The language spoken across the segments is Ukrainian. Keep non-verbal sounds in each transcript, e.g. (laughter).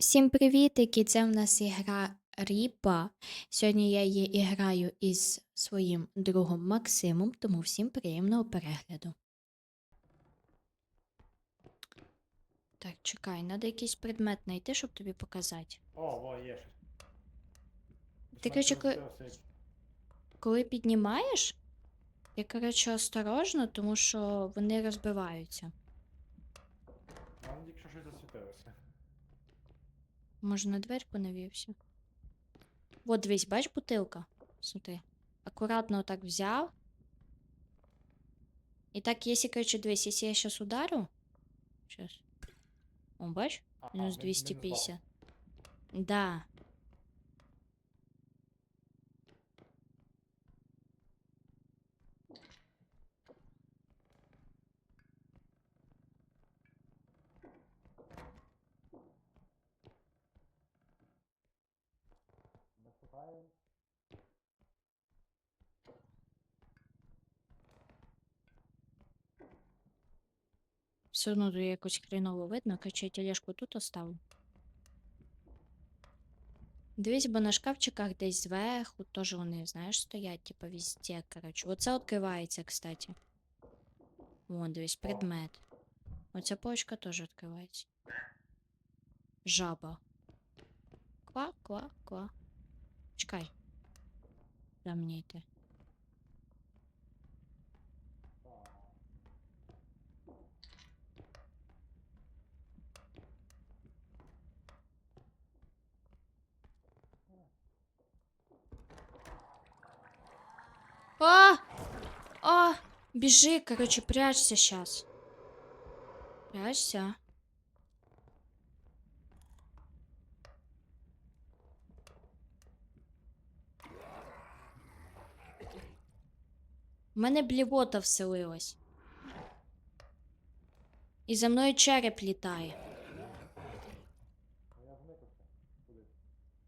Всім привітики! Це в нас ігра Ріпа. Сьогодні я її граю із своїм другом Максимом, тому всім приємного перегляду. Так, чекай, треба якийсь предмет знайти, щоб тобі показати. О, во, є. Ти, коротше, мене ко- засвітилося, Коли піднімаєш, ти, коротше, осторожно, тому що вони розбиваються. як- Нам тільки що щось засвітилося. Може, на дверку навівся. От дивись, бач бутилка? Смотри. Акуратно отак взяв. І так, якщо, короче, дивись, якщо я зараз ударю. Сейчас. О, бач? Мінус 250. Да. Ми шукаємо. Все одно тут якось хреново видно, короче, я тележку тут оставлю. Дивись, бо на шкафчиках десь зверху теж вони, знаєш, стоять, типа везде, короче. Оце відкривається, кстати. Вон, дивись, предмет. Оця полочка теж відкривається. Жаба. Ква, ква, ква. Чекай. Мені йти. Так. А! А! Бежи, короче, прячься сейчас. Прячься. У мене блівота вселилась. І за мною череп літає.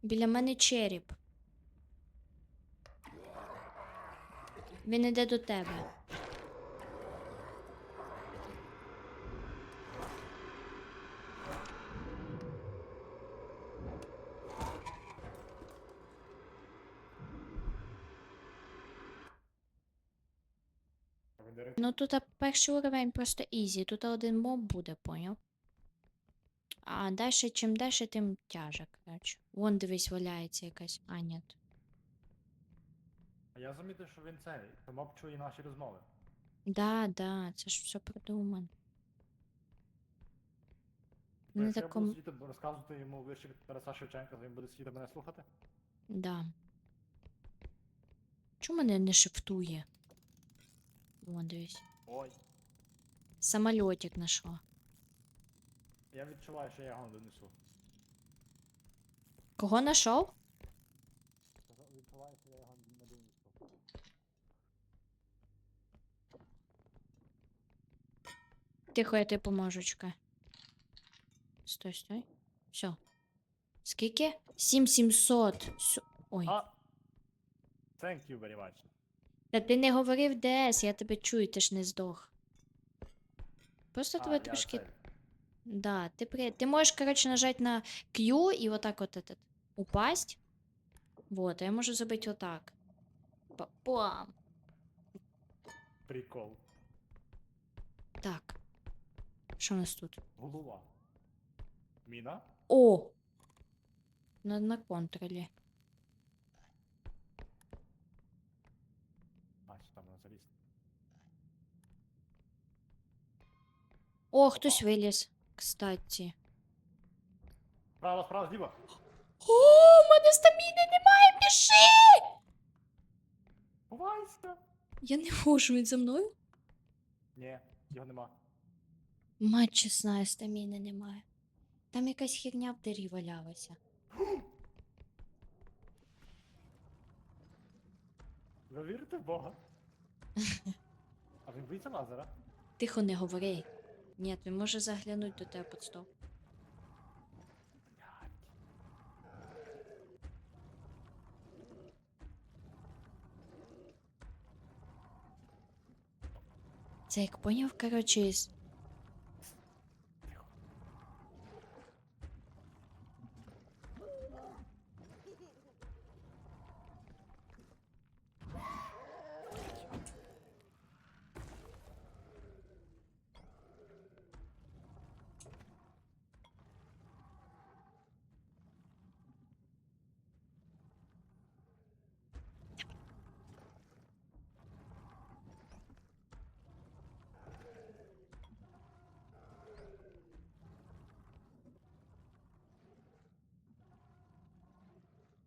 Біля мене череп. Він іде до тебе. А? Ну тут перший уровень просто ізі. Тут один моб буде, поняв? А далі, чим далі, тим тяже, коротше. Вон дивись, валяється якась. А, ні. А я замітив, що він цей. моб чує наші розмови. Да, да, це ж все продумано. Бо якщо я таком- буду сидіти, розказувати йому віршик Тараса Шевченка, то він буде сидіти мене слухати. Да. Чому мене не шифтує? Вон дивись. Ой. Самольотик нашла. Я відчуваю, що я його донесу. Кого нашов? Відчуваю, що я його не донесу. Тихо, я тобі поможу, чекай. Стой, стой. Все. Скільки? 7700. Сю- Ой. А! Thank you very much. Та ти не говорив ДС, я тебе чую, ти ж не здох. Просто А, тебе я трошки. цей. Да, ты при... Ты можешь, короче, нажать на Q и вот так вот этот упасть. Вот, а я могу забыть вот так. Пам. Прикол. Так. Що у нас тут? Голова. Міна? О! На, на контролі. О, хтось виліз. Кстати. Справа, справа, зліва. О, у мене стаміни немає, біжи! Ховайся! Я не можу, він за мною. Ні, його нема. Мать чесна, стаміни немає. Там якась херня в дирі валялася. Ви вірите в Бога? (laughs) А він боїться лазера? Тихо не говори. Ні, він може заглянути до тебе під стол. Це як поняв, коротше,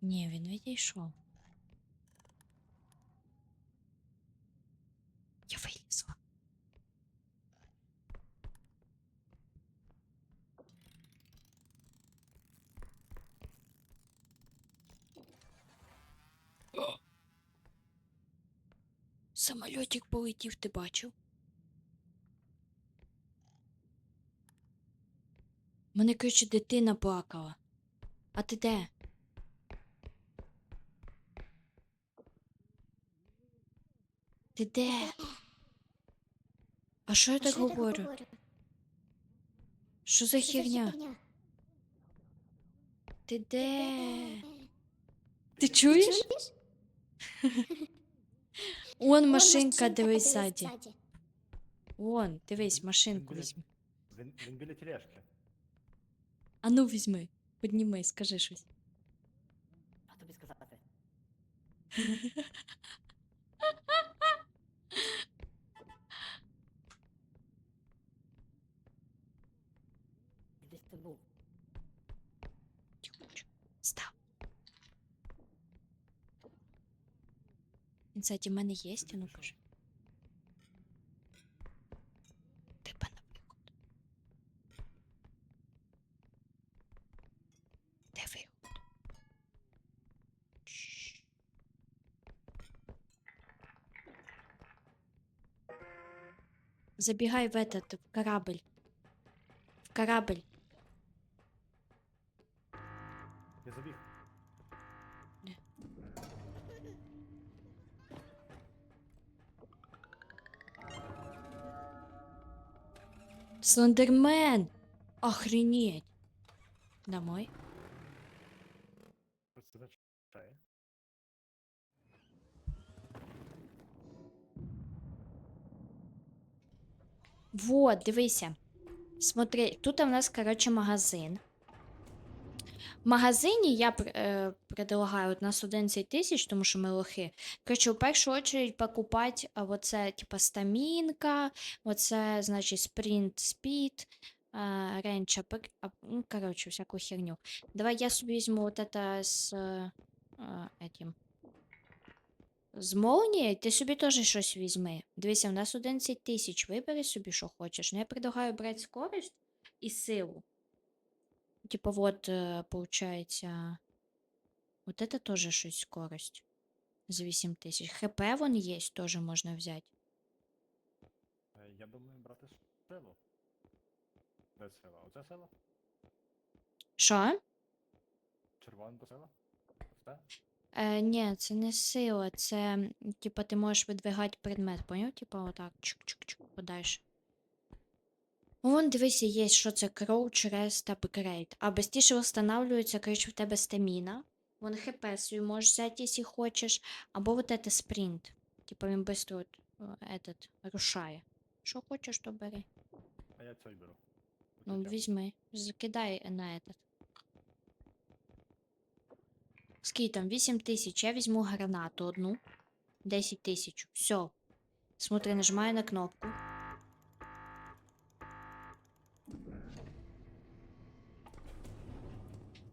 Ні, він відійшов. Я вилізла. Самольотик полетів, ти бачив? Мене, коротше, дитина плакала. А ти де? Ти де? А що я А так що я так говорю? Що за Що за херня? херня? Ти де? Де? Ти Ти чуєш? чуєш? Он Вон машинка, дивись дивись ззаді. ззаді. Вон, дивись, машинку біля- візьми. Він, він біля тележки. А ну візьми, підніми, скажи щось. А тобі сказати. (laughs) І Десь ти був. Тихонечко. Став. Він ззаді мене є, а ну пішов. кажи. Тебе наприклад. Де виход? Чш. Забігай в этот, в корабль. В корабль. Я забіг. Слендермен! Охренеть! Домой? Вот, дивися. Смотри, тут у нас, короче, магазин. В магазині я е, предлагаю от нас 11 тисяч, тому що ми лохи. Короче, в першу очередь покупати оце, типа, стамінка, оце, значить, спринт спід, ну, короче, всяку херню. Давай я собі візьму вот это з е, е, этим. З молнією ти собі теж щось візьми. Дивися, у нас 11 тисяч, вибери собі, що хочеш. Ну, я предлагаю брати скорость і силу. Типа, вот, э, получается, вот это тоже щось скорость. За 8 тисяч. ХП вон є, теж можна взяти. Е, Я думаю брати силу. Де сила? Оце сила? Що? Червона сила? Все? Е, ні, це не сила, це, м, типа, ти можеш видвигати предмет, поняв? Типа, отак, чук-чук-чук, подальше. Вон, дивися, є, що це Crouch Rest Upgrade. А быстріше встановлюється, коротше, в тебе стаміна. Вон хп свій можеш взяти, якщо хочеш. Або вот это спринт. Типа він быстро от, е, этот, рушає. Що хочеш, то бери. А я цей беру. Ну, Відчуття. візьми. Закидай на этот. Скільки там? 8 тисяч. Я візьму гранату одну. 10 тисяч. Все. Смотри, нажимаю на кнопку.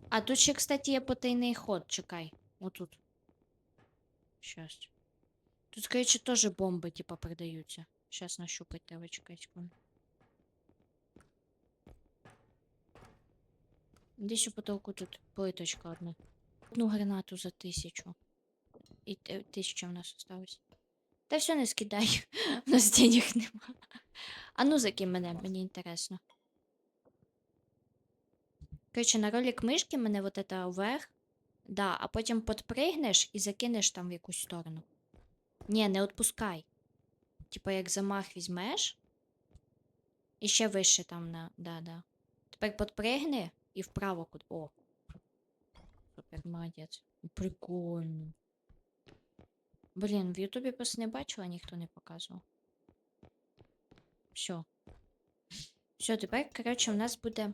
А тут ще, кстати, є потайний ход. Чекай. Отут. Щас. Тут, короче, тоже бомби, типа, продаються. Сейчас нащупать тебе, чекай секунду. Десь у потолку тут плиточка одна. Одну гранату за тисячу. І тисяча в нас осталось. Та все не скидай. (laughs) У нас денег нема. А ну закинь мене, мені інтересно. Короче, на ролик мишки мене вот это вверх. Да, а потім подпригнеш і закинеш там в якусь сторону. Ні, не відпускай. Типа як замах візьмеш. І ще вище там на. Да, да. Тепер подпригни і вправо. О. Молодець. Прикольно. Блін, в Ютубі просто не бачила, ніхто не показував. Все. Все, тепер, коротше, у нас буде.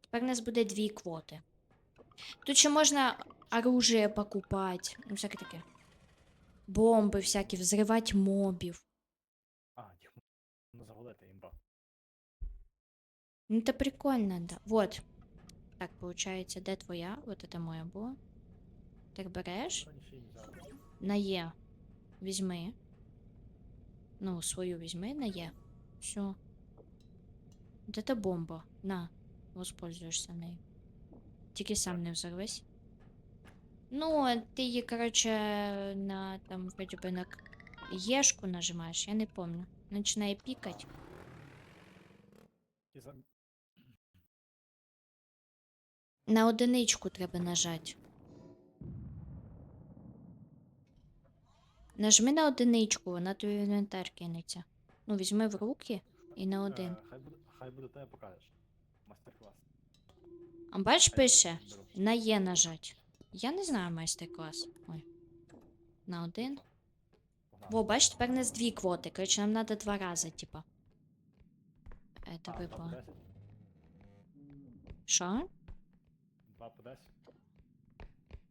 Тепер у нас буде дві квоти. Тут ще можна оружие покупати. Ну, всяке таке. Бомби всякі, взривати мобів. А, їх можна загулити, імба. Ну, это прикольно, да. Вот. Так, получается, де твоя? Вот это моя була. Так береш. На Є. Візьми. Ну, свою візьми на Є. Все. Вот это бомба. На. Воспользуєшся нею. Тільки сам не взорвись. Ну, ти її, короче, на там вроді би на Єшку нажимаєш, я не помню. Починає пікати. На одиничку треба нажати. Нажми на одиничку, вона тобі в інвентар кинеться. Ну, візьми в руки і на один. Е, хай буде, хай буде тебе покажеш. Мастер-клас. А бач, пише на Є нажать. Я не знаю майстер-клас. Ой. На один. Во, бач, тепер не з дві квоти. Коротше, нам треба два рази, типа. Это випало. Що? По 10?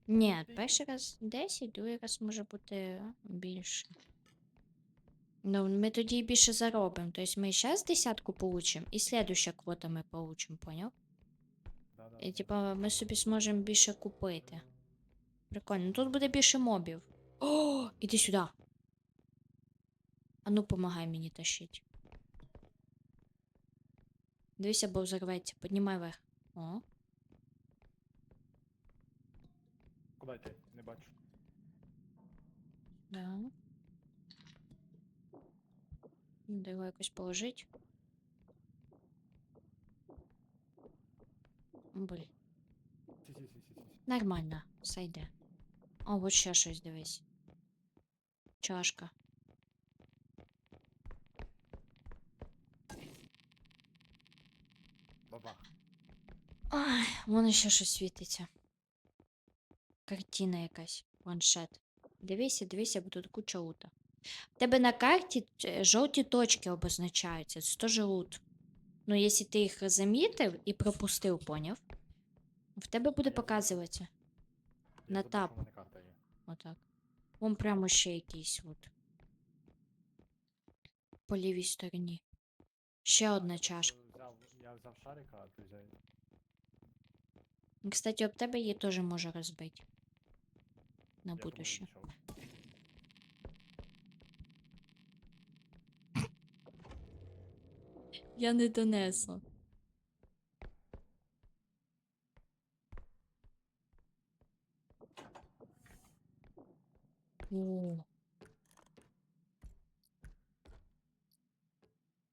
Ні, перший раз 10, другий раз може бути більше. Ну, ми тоді більше заробимо. Тобто ми зараз десятку получимо, і слідуща квота ми получимо, поняв? Да, да, І типа ми собі зможемо більше купити. Прикольно. Ну, Тут буде більше мобів. О, іди сюди. А ну, помагай мені тащить. Дивися, бо взорветься. Піднімай вверх. О. Куди йти? Не бачу. Да. Надо його якось положить. Блін. Сі-сі-сі-сі-сі. Нормально, сойде. О, от ще щось дивись. Чашка. Бабах. Ай, вон ще щось світиться. Картина якась. Планшет. Дивися, дивися, бо тут куча лута. В тебе на карті е, жовті точки обозначаються. Це теж лут. Ну, якщо ти їх замітив і пропустив, поняв? В тебе буде показуватися. На тап. Отак. Вон прямо ще якийсь лут. По лівій стороні. Ще одна чашка. Я взяв шарика, а ти взяв. Ну, Кстати, об тебе її теж може розбити. На Я тому і будуще. Я не донесла. О.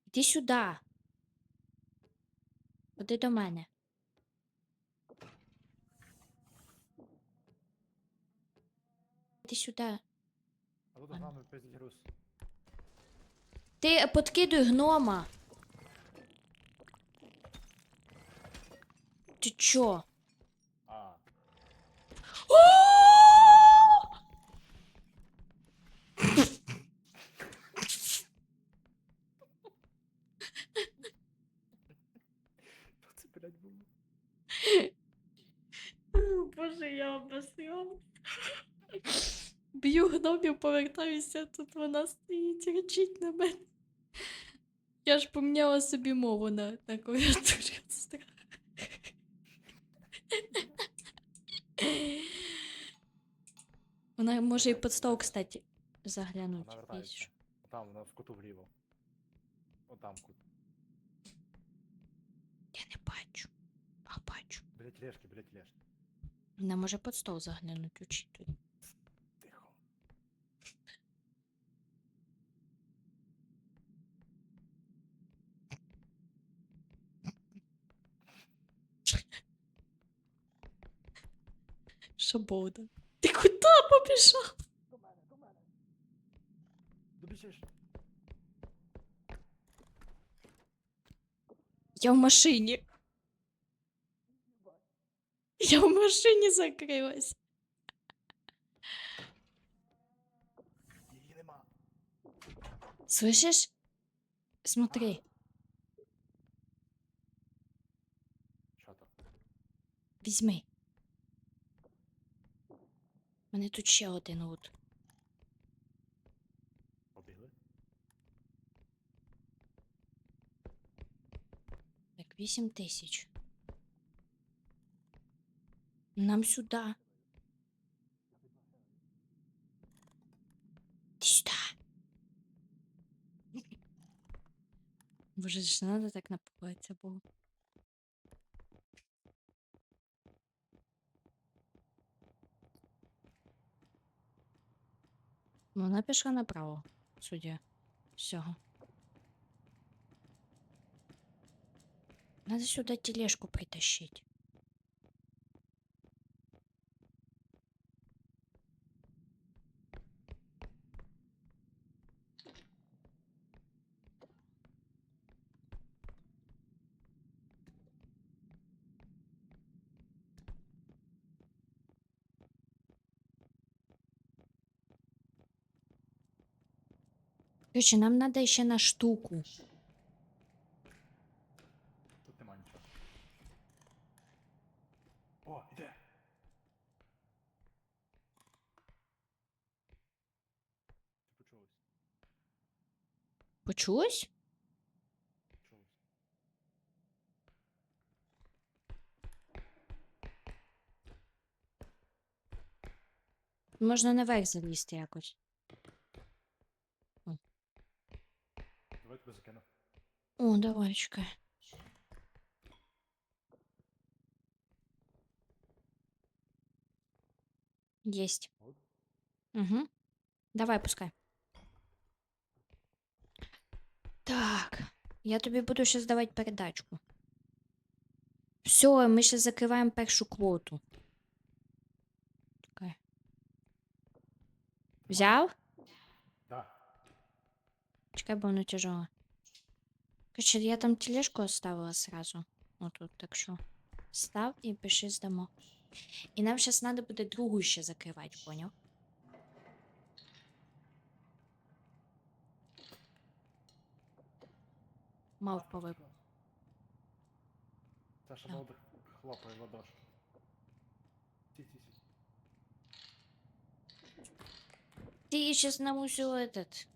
Іди сюди. Ходи до мене. Іди сюди. А тут грами пиздить груз. Ти подкидуй гнома. Ти чо? А, що це, блядь, було? Боже, я обосрав. Б'ю гномів, повертаюся, тут вона стоїть, речить на мене. Я ж поміняла собі мову на, на клавіатурі. от страху. Вона може і під стол, кстати, заглянути. Вона вертається. Там, вона в куту вліво. Отам кут. Я не бачу. А бачу. Біля тележки, біля тележки. Вона може під стол заглянути, учитуй. Шабода. Ти куди побіжав? До мене, до мене. Добіжиш. Я в машині. Я в машині закрилась. Її нема. Слышиш? Смотри, Що там? візьми. У мене тут ще один лут. Побігли? Так, вісім тисяч. Нам сюди. Ти сюди. Боже, ж треба так напугатися було. Ну, Вона пішла направо, суддя. всього. Надо сюда тележку притащить. Короче, нам надо еще на штуку. Тут нема нічого. О, іде! Ти почулось? Почулось? Почулось. Можна наверх залізти якось. Давай тебе закину. О, давай, чекай. Есть. От. Угу. Давай, пускай. Так. Я тобі буду ще здавати передачку. Все, ми ще закриваємо першу квоту. Взяв? Бо воно тяжело. Короче, я там тележку оставила сразу. Вот тут, так що. Став і пиши здамо. І нам зараз треба буде другу ще закривати, поняв? Мав. Це ще Да. Сі, сі, сі. Ти сейчас нам усю этот.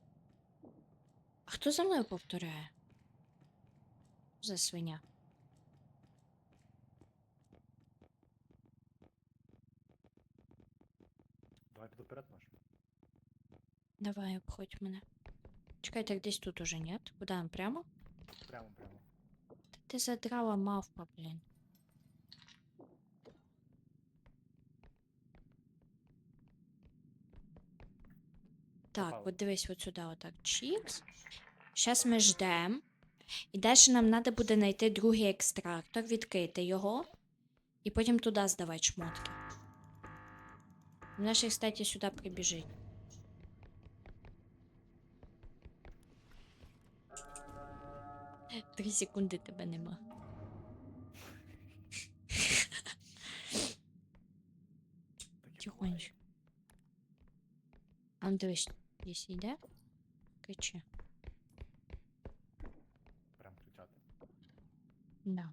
А хто за мною повторяє? За свиня. Давай піду вперед, може. Давай, обходь мене. Чекай, так десь тут уже нет. Куда нам прямо? Прямо, прямо. Та ти задрала мавпа, блін. Так, Попала. от дивись от сюди, отак. Чікс. Зараз ми ждемо. І далі нам треба буде знайти другий екстрактор, відкрити його. І потім туди здавати шмотки. Вона ще, кстати, сюди прибіжить. Три секунди тебе нема. Так і Тихонечко. А ну дивись, йде, кричи. Да.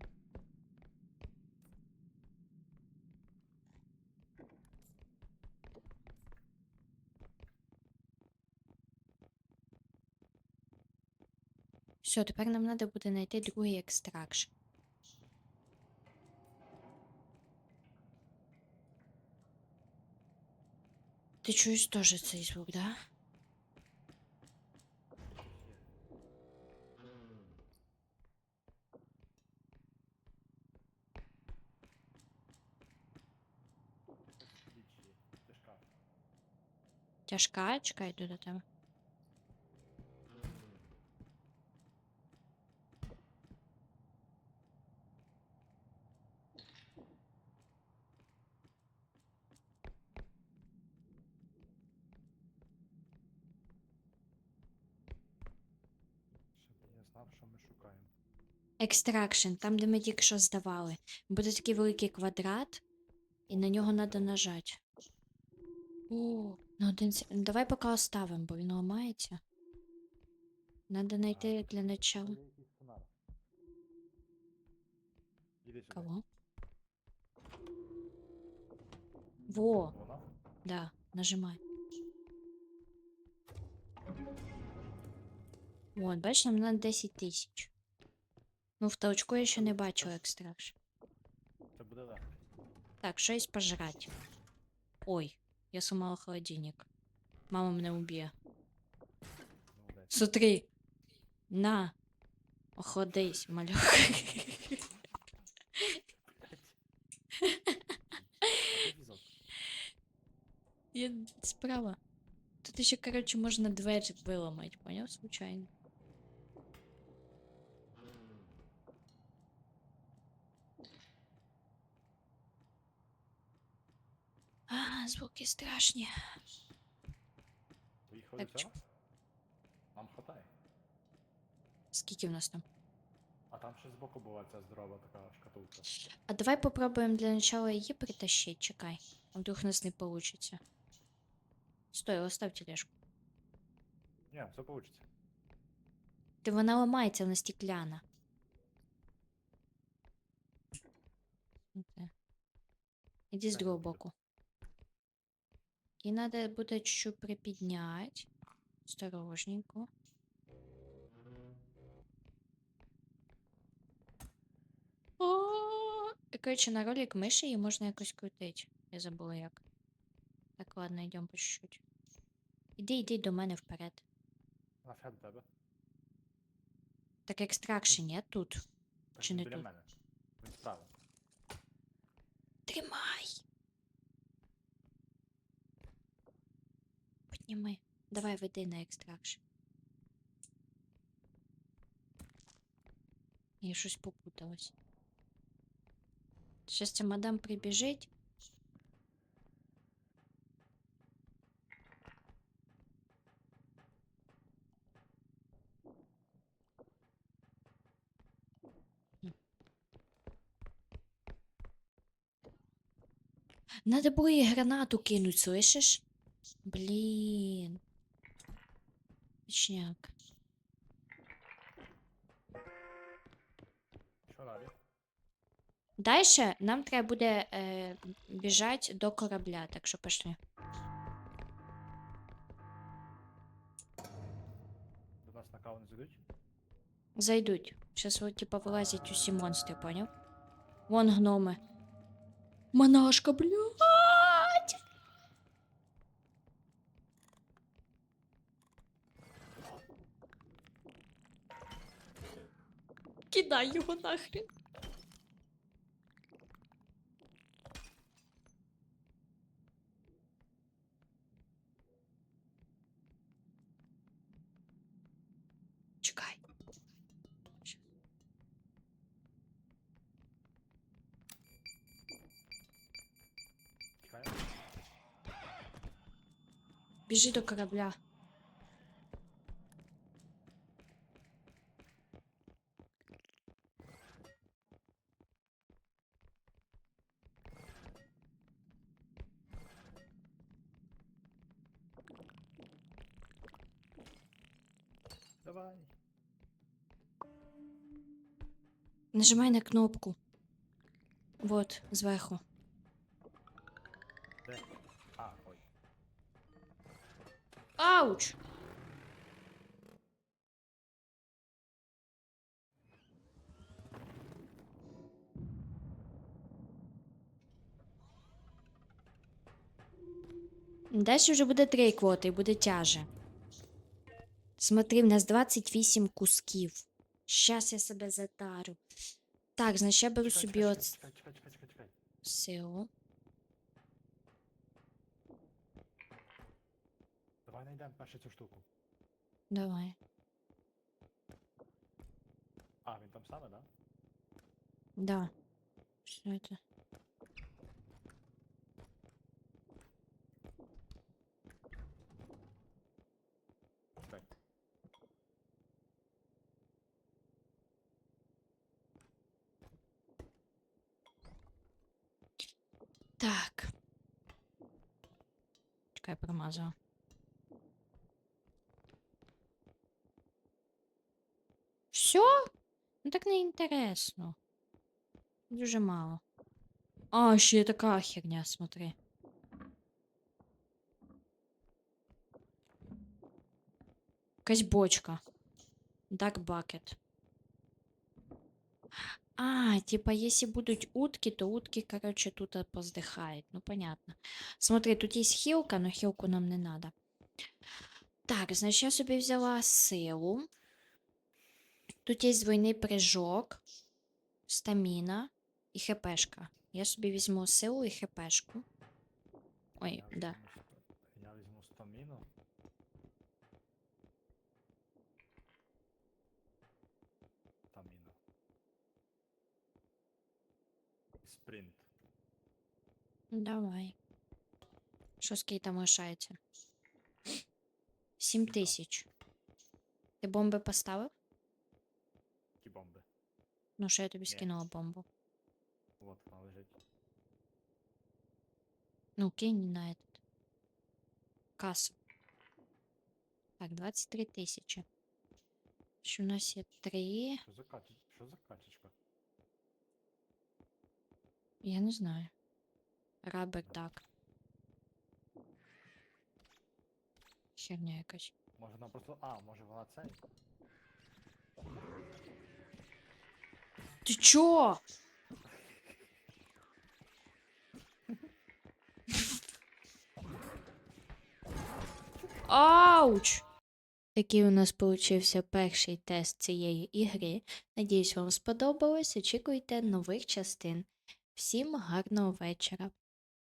Все, тепер нам треба буде знайти другий екстракшн. Ти чуєш теж цей звук, да? Слідчі. Тяжка. Тяжка, чекай, йду до тебе. Екстракшн, там, де ми тільки що здавали. Буде такий великий квадрат, і на нього треба нажати. О, на один Давай поки оставимо, бо він ламається. Надо знайти для начала. Кого? Во, да, нажимай. Вон, бачиш, нам на 10 тисяч. Ну, в толчку я ще не бачила екстракшн. Це буде легко. Так, что есть пожрать? Ой, я сломала холодильник. Мама меня убьет. Молодець. Смотри. На. Охладись, малюк. Я справа. Тут ще, короче, можна двері виламати, поняв? Случайно. А, звуки страшні. Поїхали Так, все? Нам хватає. Скільки в нас там? А там ще збоку була ця здорова така шкатулка. А давай попробуем для начала її притащить, чекай. А вдруг у нас не получится. Стой, оставь тележку. Ні, все вийде. Ти вона ламається, вона стекляна. Оце. Іди з Так, другого буде. боку. І треба буде чуть-чуть припідняти. Осторожненько. Коротше, на ролик миші її можна якось крутити. Я забула як. Так, ладно, йдемо по чуть-чуть. Іди, іди до мене вперед. Нафіга до тебе. Так екстракшн є тут. Чи не тут? мене. Тримай. Підніми. Давай веди на екстракшн. Я щось попуталась. Щас ця мадам прибіжить. Надо було їй гранату кинуть, слышиш? Блін. Точняк. Що далі? Дальше нам треба буде е, біжати до корабля, так що пішли. До нас на каву не зайдуть? Зайдуть. Зараз от, типа вилазять усі монстри, поняв? Вон гноми. Монашка, блядь! Кидай його нахрен. Чекай. Біжи до корабля. Давай. Нажимай на кнопку. Вот, зверху. Де? А, ой. Ауч! Далі вже буде три квоти і буде тяже. Смотри, в нас 28 кусків. Щас я себе затарю. Так, значить я беру собі от Чекай, чекай, чекай, чекай, чекай. силу. Давай знайдемо першу цю штуку. Давай. А, він там саме, да? Да. Что это? інтересно. Дуже мало. А, ще є така херня, смотри. Якась бочка. Dark bucket. А, типа, если будут утки, то утки, короче, тут э, поздыхают. Ну, понятно. Смотри, тут есть хилка, но хилку нам не надо. Так, значит, я собі взяла силу. Тут є двойний прыжок, стаміна і хпшка. Я собі візьму силу і хпшку. Ой, да. Я візьму стаміну. Стаміну. Спринт. Давай. Що скільки там лишається? Сім тисяч. Ти бомби поставив? Які бомби. Ну, що я тобі Ні. скинула бомбу. Вот вона лежить. Ну, кинь на этот. Кассу. Так, 23 тисячі. Що у нас є 3. Що за качечка? Що за качечка? Я не знаю. Рабер так. Херня якась. Може вона просто. А, може вона цей? Ти чо? Ауч! Такий у нас получився перший тест цієї ігри. Надіюсь, вам сподобалось. Очікуйте нових частин. Всім гарного вечора.